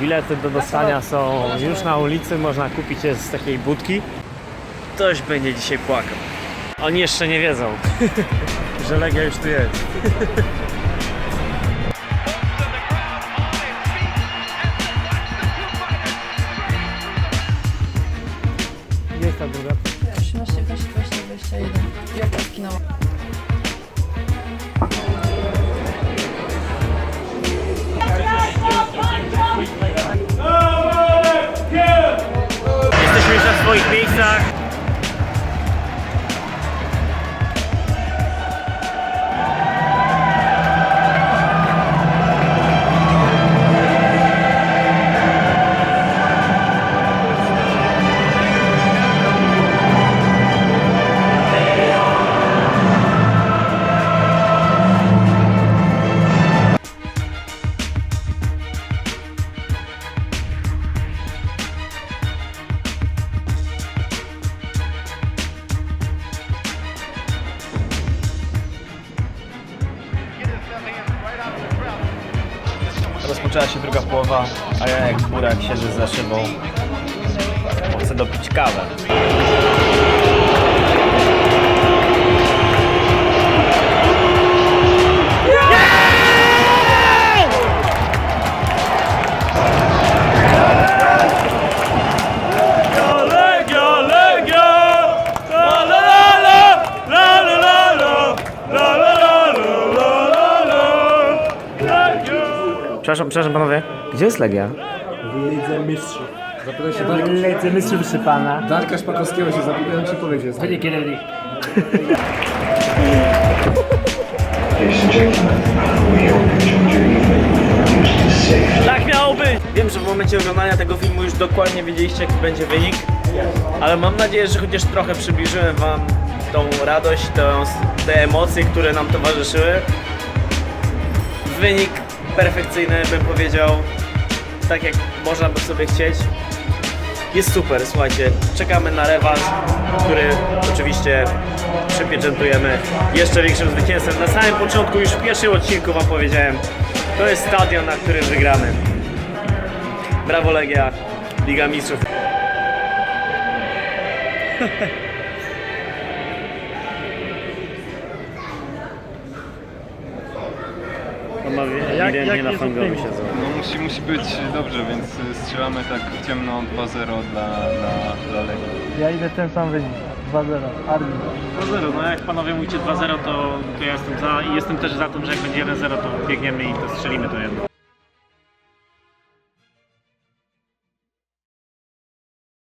Bilety do dostania są już na ulicy, można kupić je z takiej budki. Ktoś będzie dzisiaj płakał. Oni jeszcze nie wiedzą, że Legia już tu jest. Gdzie jest ta druga? 13, 20, 20, 21. Jaka skinęła? Na Rozpoczęła się druga połowa, a ja jak burak siedzę za szybą. Chcę dopić kawę. Przepraszam, przepraszam panowie, gdzie jest Legia? W Lidze Mistrzów. Zapytaj się Darka, Lecę mistrzów przy pana. Darka Szpakowskiego się zapytałem, czy powie, gdzie jest. Będzie kiedy Ladies and gentlemen, we hope you enjoyed your evening. Use this safe. Tak miało być! Wiem, że w momencie oglądania tego filmu już dokładnie wiedzieliście jaki będzie wynik, ale mam nadzieję, że chociaż trochę przybliżyłem wam tą radość, tą, te emocje, które nam towarzyszyły. Wynik perfekcyjny bym powiedział, tak jak można by sobie chcieć. Jest super, słuchajcie, czekamy na rewanż, który oczywiście przypieczętujemy jeszcze większym zwycięstwem. Na samym początku, już w pierwszym odcinku wam powiedziałem, to jest stadion, na którym wygramy. Brawo Legia, Liga Mistrzów. Jak- Ewidentnie jak na jest fangowie optymizm? siedzą. No musi, musi być dobrze, więc y, strzelamy tak w ciemno 2-0 dla, dla, dla Legii. Ja idę ten sam wynik. 2-0. Armin. 2-0, no jak panowie mówicie 2-0 to, to ja jestem za i jestem też za tym, że jak będzie 1-0 to biegniemy i to strzelimy to jedno.